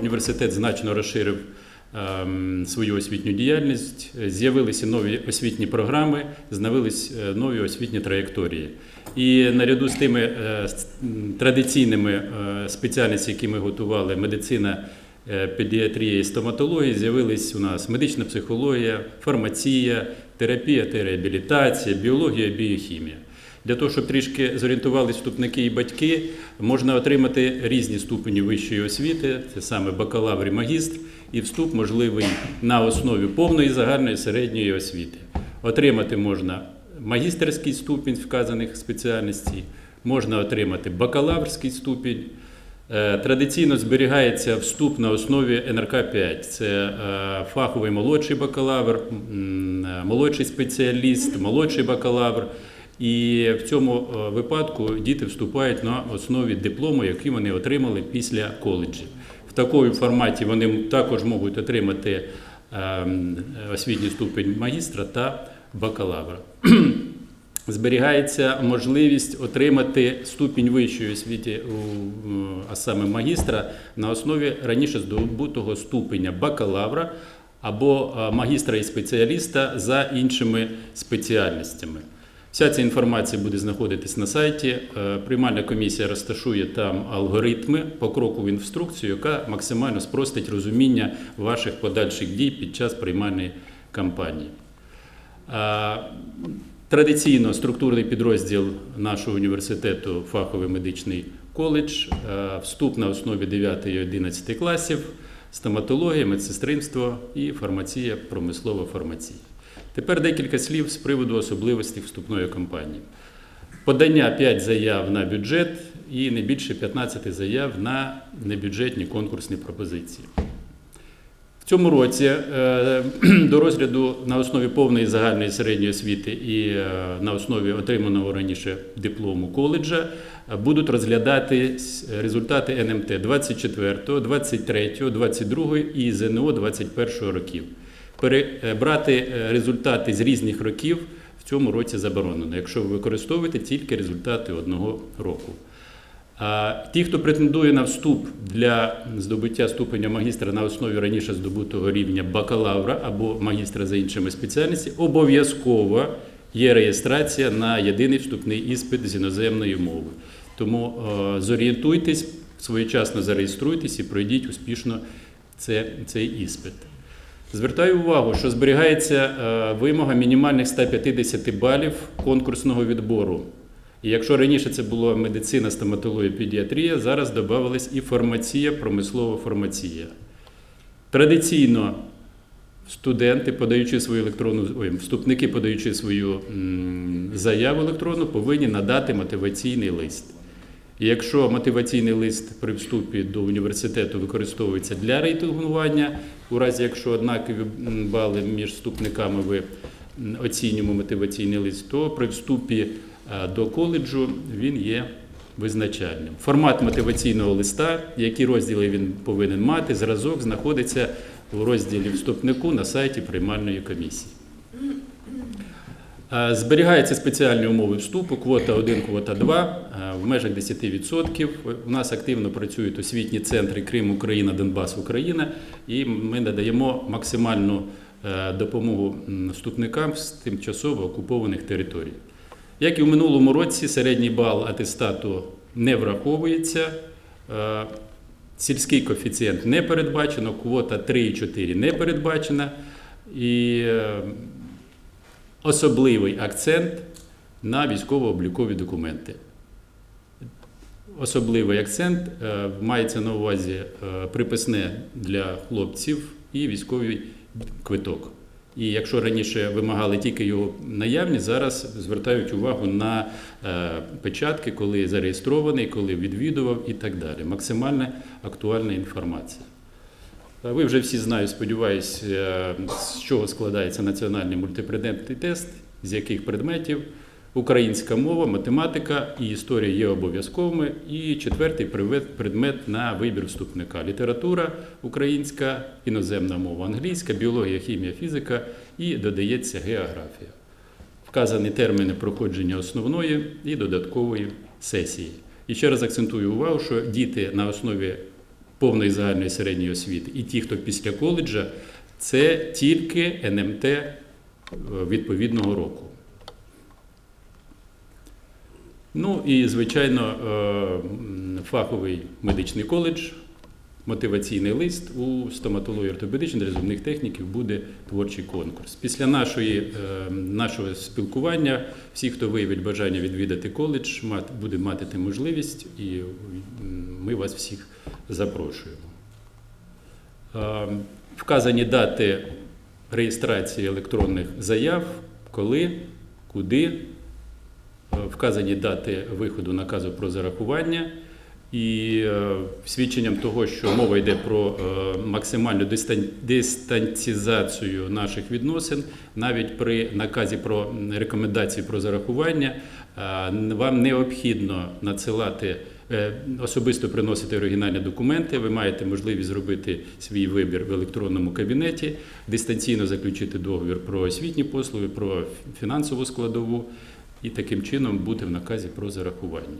університет значно розширив ем, свою освітню діяльність, з'явилися нові освітні програми, з'явились е, нові освітні траєкторії. І наряду з тими е, традиційними е, спеціальностями, які ми готували, медицина, педіатрія і стоматологія, з'явились у нас медична психологія, фармація, терапія та реабілітація, біологія, біохімія. Для того, щоб трішки зорієнтувалися вступники і батьки, можна отримати різні ступені вищої освіти, це саме бакалавр і магістр, і вступ можливий на основі повної загальної середньої освіти. Отримати можна магістерський ступінь вказаних спеціальностей, можна отримати бакалаврський ступінь. Е, Традиційно зберігається вступ на основі НРК 5. Це е, фаховий молодший бакалавр, е, молодший спеціаліст, молодший бакалавр. І в цьому е, випадку діти вступають на основі диплому, який вони отримали після коледжів. В такому форматі вони також можуть отримати ем, освітній ступень магістра та бакалавра. Зберігається можливість отримати ступінь вищої освіти, а саме магістра, на основі раніше здобутого ступеня бакалавра або е, магістра і спеціаліста за іншими спеціальностями. Вся ця інформація буде знаходитись на сайті. Е, Приймальна комісія розташує там алгоритми, покрокову інструкцію, яка максимально спростить розуміння ваших подальших дій під час приймальної кампанії. Традиційно структурний підрозділ нашого університету фаховий медичний коледж, е, вступ на основі 9 і 11 класів, стоматологія, медсестринство і фармація, промислова фармація. Тепер декілька слів з приводу особливостей вступної кампанії. Подання 5 заяв на бюджет і не більше 15 заяв на небюджетні конкурсні пропозиції. В цьому році е, до розгляду на основі повної загальної середньої освіти і е, на основі отриманого раніше диплому коледжа будуть розглядати результати НМТ 24, 23, 22 і ЗНО 21 років. Перебрати е, результати з різних років в цьому році заборонено, якщо ви використовуєте тільки результати одного року. А ті, хто претендує на вступ для здобуття ступеня магістра на основі раніше здобутого рівня бакалавра або магістра за іншими спеціальностями, обов'язково є реєстрація на єдиний вступний іспит з іноземної мови. Тому е, зорієнтуйтесь, своєчасно зареєструйтесь і пройдіть успішно це, цей іспит. Звертаю увагу, що зберігається е, вимога мінімальних 150 балів конкурсного відбору. І якщо раніше це було медицина, стоматологія, педіатрія, зараз додавалась і фармація, промислова фармація. Традиційно студенти, подаючи свою електронну ой, вступники, подаючи свою заяву електронну, повинні надати мотиваційний лист. І якщо мотиваційний лист при вступі до університету використовується для рейтингування, у разі якщо однакові бали між вступниками ви оцінюємо мотиваційний лист, то при вступі е, до коледжу він є визначальним. Формат мотиваційного листа, які розділи він повинен мати, зразок знаходиться у розділі вступнику на сайті приймальної комісії. Е, Зберігаються спеціальні умови вступу, квота 1, квота 2 е, в межах 10%. У нас активно працюють освітні центри Крим, Україна, Донбас, Україна, і ми надаємо максимальну е, допомогу вступникам з тимчасово окупованих територій. Як і в минулому році, середній бал атестату не враховується. Сільський коефіцієнт не передбачено, квота 3,4 не передбачена. І особливий акцент на військово-облікові документи. Особливий акцент е, мається на увазі е, приписне для хлопців і військовий квиток. І якщо раніше вимагали тільки його наявність, зараз звертають увагу на е, печатки, коли зареєстрований, коли відвідував і так далі. Максимально актуальна інформація. Е, Ви вже всі знають, сподіваюсь, е, з чого складається національний мультипредметний тест, з яких предметів. Українська мова, математика і історія є обов'язковими. І четвертий предмет на вибір вступника: література українська, іноземна мова англійська, біологія, хімія, фізика і додається географія. Вказані терміни проходження основної і додаткової сесії. І ще раз акцентую увагу, що діти на основі повної загальної середньої освіти, і ті, хто після коледжа, це тільки НМТ е, відповідного року. Ну і, звичайно, е, фаховий медичний коледж, мотиваційний лист у стоматології ортопедичних та зубних техніків буде творчий конкурс. Після нашої, е, нашого спілкування, всі, хто виявить бажання відвідати коледж, буде мати можливість, і ми вас всіх запрошуємо. Е, Вказані дати реєстрації електронних заяв, коли, куди, Е, вказані дати виходу наказу про зарахування. І е, свідченням того, що мова йде про максимальну дистан- дистанцізацію наших відносин, навіть при наказі про рекомендації про зарахування, вам необхідно надсилати особисто приносити оригінальні документи. Ви маєте можливість зробити свій вибір в електронному кабінеті, дистанційно заключити договір про освітні послуги, про фінансову складову і таким чином бути в наказі про зарахування.